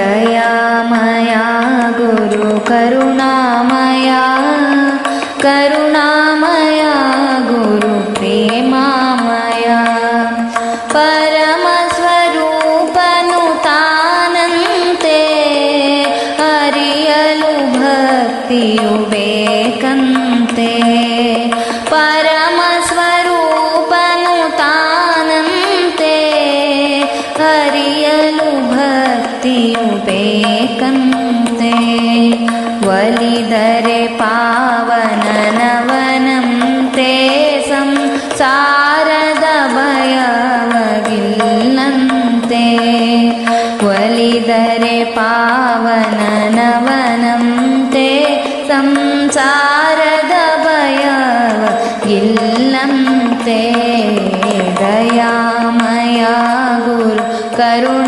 दयामया गुरु करुणामया करुणामया गुरुप्रेमामया परमस्वरूपनुतानन्ते हरियलु हरियलुभक्तिरुकन्ते परमस्व യുപേക്കന്തേ വലിതരെ പാവനനവനം തേ സംസാരദ ഭയവകില്ലന്തേ വലിതരെ പാവനനവനം തേ സംസാരദ ഭയവകില്ലന്തേ ദയാമയ ഗുരു കരുണ